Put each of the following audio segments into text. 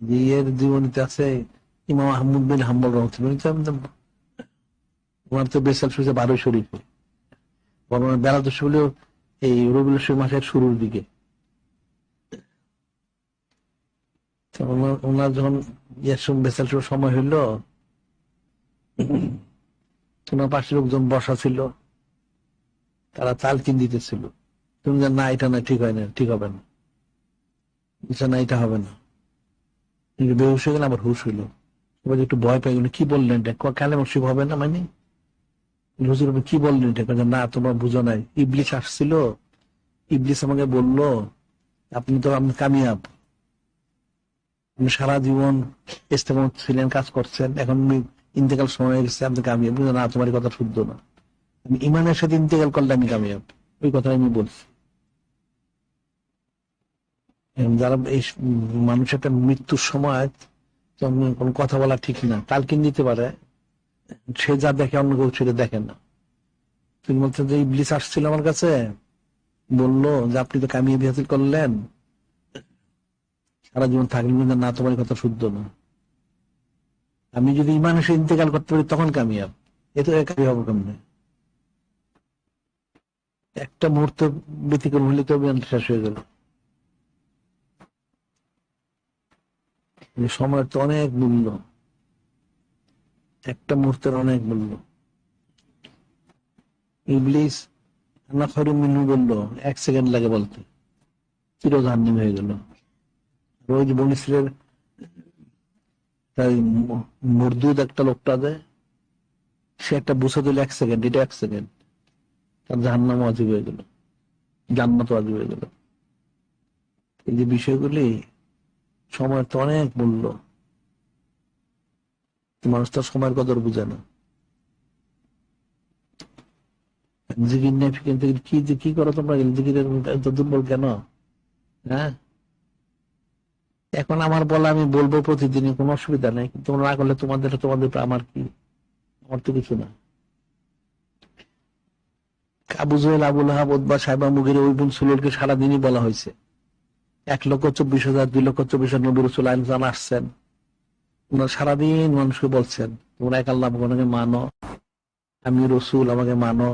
যে এর জীবনীতে আছে ইমাম আহমদ বিন হাম্বল রহমতুল্লাহ তো বেসাল বারো শরীফে। বেলা এই মাসের শুরুর দিকে। ওনার- যখন ইয়ের শুরুর সময় হইল তোমার পাশে লোকজন বসা ছিল। তারা তালকিন দিতেছিল। তুমি না, এটা না ঠিক হয় না, ঠিক হবে না। না, এটা হবে না। বেহুশ হয়ে গেলে আবার হুশ হইল। এবার একটু ভয় গেল কি বললেন? এটা কালে মসিব হবে না মানে হুজুর কি বললেন? না, তোমার বুঝো নাই। ইবলিশ আসছিল ইবলিশ আমাকে বলল, আপনি তো আপনি কামিয়াব। আপনি সারা জীবন ইস্তেমা ছিলেন, কাজ করছেন, এখন ইন্তেকাল সময় হয়ে গেছে, আপনি কামিয়াব। না, তোমার কথা শুদ্ধ না। আমি ইমানের সাথে ইন্তেকাল করলে আমি কামিয়াব। ওই কথা আমি বলছি। যারা এই মানুষের একটা মৃত্যুর সময় কোনো কথা বলা ঠিক না, তালকিন দিতে পারে, সে যা দেখে অন্য কেউ সেটা দেখে না। তুমি বলছো যে ইবলিস আসছিল আমার কাছে, বলল যে আপনি তো কামিয়ে হাসিল করলেন। সারা জীবন থাকলেন না, তোমার কথা শুদ্ধ না। আমি যদি ইমান এসে ইন্তেকাল করতে পারি, তখন কামিয়াব। এ তো হব কেমনে? একটা মুহূর্ত ব্যতিক্রম হলে তো শেষ হয়ে গেল। সময়ের তো অনেক মূল্য। একটা মুহূর্তের অনেক মূল্য। ইবলিস খরু মিনু বলল, এক সেকেন্ড লাগে বলতে। চিরধান্নি হয়ে গেল। রোজ বনিসের মরদুদ একটা লোকটা দেয়, সে একটা বুঝা দিল, এক সেকেন্ড, এটা এক সেকেন্ড। তার জাহান্নাম অজীব হয়ে গেল। জান্নাত অজীব হয়ে গেল। এই যে বিষয়গুলি সময়ের তো অনেক মূল্য। মানুষ তো সময়ের কদর বুঝে না। কি করো তোমরা? দুর্বল কেন? হ্যাঁ? এখন আমার বলা আমি বলব প্রতিদিনই কোনো অসুবিধা নেই। কিন্তু না করলে তোমাদের তোমাদের আমার কি? আমার তো কিছু না। জহেল, আবুল হাব বা সাহেবা মুগির ওই বোন সুলুলকে সারাদিনই বলা হয়েছে। এক লক্ষ চব্বিশ হাজার, দুই লক্ষ চব্বিশ হাজার নবী রসুল আইনসান আসছেন ওনারা সারাদিন মানুষকে বলছেন, তোমরা এক আল্লাহ ভগবানকে মানো, আমি রসুল, আমাকে মানো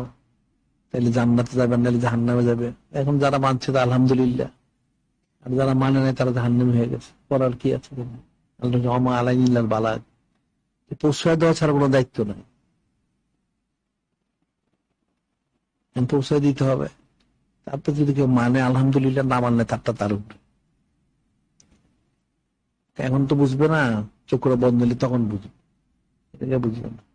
তাহলে জান্নাতে যাবে নাহলে জাহান্নামে যাবে। এখন যারা মানছে তা আলহামদুলিল্লাহ। আর যারা মানে নাই তারা জাহান্নামে হয়ে গেছে। করার কি আছে আল্লাহ আমা আলাই বালাগ। প্রশ্রয় দেওয়া ছাড়া কোনো দায়িত্ব নাই। প্রশ্রয় দিতে হবে। তারপর যদি কেউ মানে আলহামদুলিল্লাহ না মানলে তারটা তার উপরে। এখন তো বুঝবে না চক্র বন্ধ হলে তখন বুঝবে। এটা বুঝবে না।